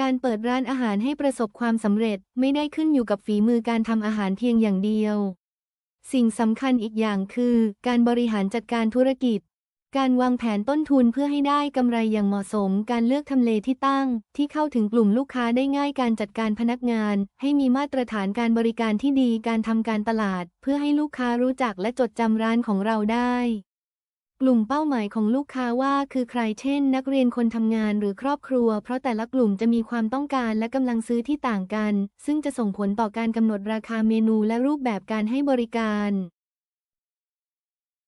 การเปิดร้านอาหารให้ประสบความสำเร็จไม่ได้ขึ้นอยู่กับฝีมือการทำอาหารเพียงอย่างเดียว สิ่งสำคัญอีกอย่างคือ การบริหารจัดการธุรกิจ การวางแผนต้นทุนเพื่อให้ได้กำไรอย่างเหมาะสม การเลือกทำเลที่ตั้ง ที่เข้าถึงกลุ่มลูกค้าได้ง่ายการจัดการพนักงาน ให้มีมาตรฐานการบริการที่ดีการทำการตลาด เพื่อให้ลูกค้ารู้จักและจดจำร้านของเราได้ กลุ่มเป้าหมายของลูกค้าว่าคือใครเช่น นักเรียนคนทำงานหรือครอบครัว เพราะแต่ละกลุ่มจะมีความต้องการและกำลังซื้อที่ต่างกัน ซึ่งจะส่งผลต่อการกำหนดราคาเมนูและรูปแบบการให้บริการ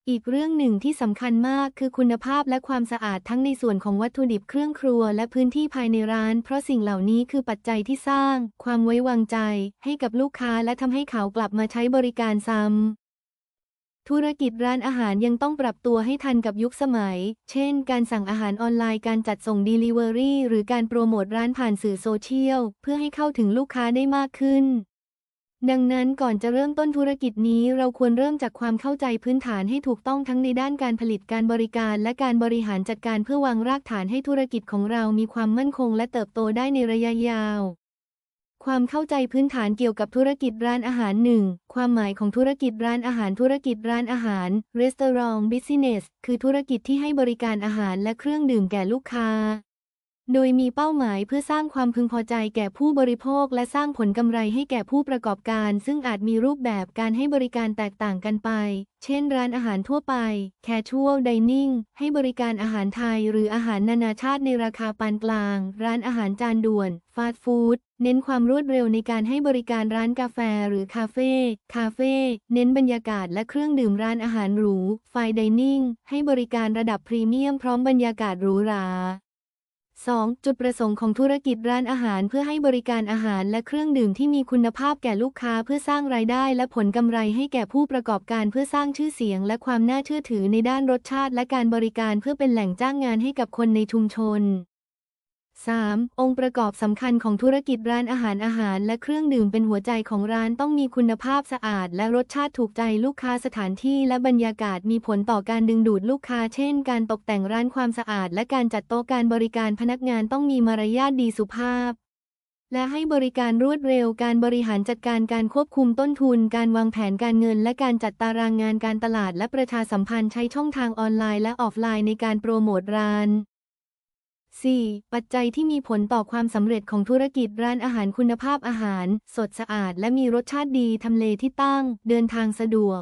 อีกเรื่องหนึ่งที่สำคัญมากคือคุณภาพและความสะอาดทั้งในส่วนของวัตถุดิบเครื่องครัวและพื้นที่ภายในร้าน เพราะสิ่งเหล่านี้คือปัจจัยที่สร้าง ความไว้วางใจ ให้กับลูกค้าและทำให้เขากลับมาใช้บริการซ้ำ ธุรกิจร้านอาหารยังต้องปรับตัวให้ทันกับยุคสมัย เช่น การสั่งอาหารออนไลน์ การจัดส่ง Delivery หรือการโปรโมทร้านผ่านสื่อโซเชียล เพื่อให้เข้าถึงลูกค้าได้มากขึ้น ดังนั้นก่อนจะเริ่มต้นธุรกิจนี้เราควรเริ่มจากความเข้าใจพื้นฐานให้ถูกต้องทั้งในด้านการผลิตการบริการและการบริหารจัดการเพื่อวางรากฐานให้ธุรกิจของเรามีความมั่นคงและเติบโตได้ในระยะยาว ความเข้าใจพื้นฐานเกี่ยวกับธุรกิจร้านอาหารหนึ่งความหมายของธุรกิจร้านอาหารธุรกิจร้านอาหาร Restaurant Business คือธุรกิจที่ให้บริการอาหารและเครื่องดื่มแก่ลูกค้า โดยมีเป้าหมายเพื่อสร้างความพึงพอใจแก่ผู้บริโภค และสร้างผลกำไรให้แก่ผู้ประกอบการ ซึ่งอาจมีรูปแบบการให้บริการแตกต่างกันไป เช่น ร้านอาหารทั่วไป Casual Dining ให้บริการอาหารไทยหรืออาหารนานาชาติในราคาปานกลาง ร้านอาหารจานด่วน ฟาสต์ฟู้ดเน้นความรวดเร็วในการให้บริการร้านกาแฟหรือคาเฟ่ คาเฟ่ เน้นบรรยากาศและเครื่องดื่มร้านอาหารหรู ไฟดิเนิ่งให้บริการระดับพรีเมียมพร้อมบรรยากาศหรูหรา 2. จุดประสงค์ของธุรกิจร้านอาหารเพื่อให้บริการอาหารและเครื่องดื่มที่มีคุณภาพแก่ลูกค้าเพื่อสร้างรายได้และผลกำไรให้แก่ผู้ประกอบการเพื่อสร้างชื่อเสียงและความน่าเชื่อถือในด้านรสชาติและการบริการเพื่อเป็นแหล่งจ้างงานให้กับคนในชุมชน 3. องค์ประกอบสำคัญของธุรกิจร้านอาหารอาหารและเครื่องดื่มเป็นหัวใจของร้านต้องมีคุณภาพสะอาด และรสชาติถูกใจลูกค้าสถานที่และบรรยากาศมีผลต่อการดึงดูดลูกค้า เช่น การตกแต่งร้านความสะอาด และการจัดโต๊ะการบริการพนักงานต้องมีมารยาทดีสุภาพ และให้บริการรวดเร็ว การบริหารจัดการการควบคุมต้นทุน การวางแผนการเงิน และการจัดตารางงานการตลาด และประชาสัมพันธ์ใช้ช่องทางออนไลน์และออฟไลน์ในการโปรโมทร้าน 4. ปัจจัยที่มีผลต่อความสำเร็จของธุรกิจร้านอาหารคุณภาพอาหาร สดสะอาด และมีรสชาติดีทำเลที่ตั้ง เดินทางสะดวก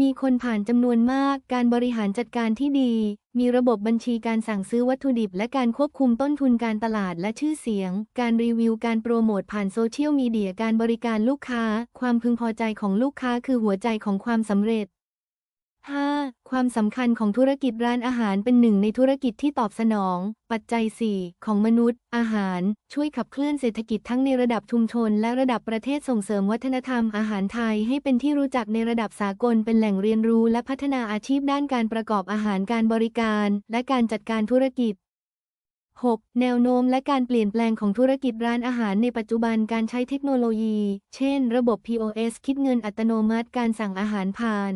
มีคนผ่านจำนวนมาก การบริหารจัดการที่ดี มีระบบบัญชีการสั่งซื้อวัตถุดิบ และการควบคุมต้นทุนการตลาดและชื่อเสียง การรีวิวการโปรโมทผ่านโซเชียลมีเดียการบริการลูกค้า ความพึงพอใจของลูกค้าคือหัวใจของความสำเร็จ 5. ความสำคัญของธุรกิจร้านอาหารเป็นหนึ่งในธุรกิจที่ตอบสนอง ปัจจัย 4 ของมนุษย์ อาหาร ช่วยขับเคลื่อนเศรษฐกิจทั้งในระดับชุมชน และระดับประเทศส่งเสริมวัฒนธรรมอาหารไทยให้เป็นที่รู้จักในระดับสากลเป็นแหล่งเรียนรู้และพัฒนาอาชีพด้านการประกอบอาหารการบริการ และการจัดการธุรกิจ 6. แนวโน้มและการเปลี่ยนแปลงของธุรกิจร้านอาหารในปัจจุบันการใช้เทคโนโลยี เช่น ระบบ POS คิดเงินอัตโนมัติการสั่งอาหารผ่าน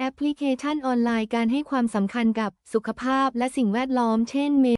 แอปพลิเคชันออนไลน์การให้ความสำคัญกับสุขภาพและสิ่งแวดล้อมเช่น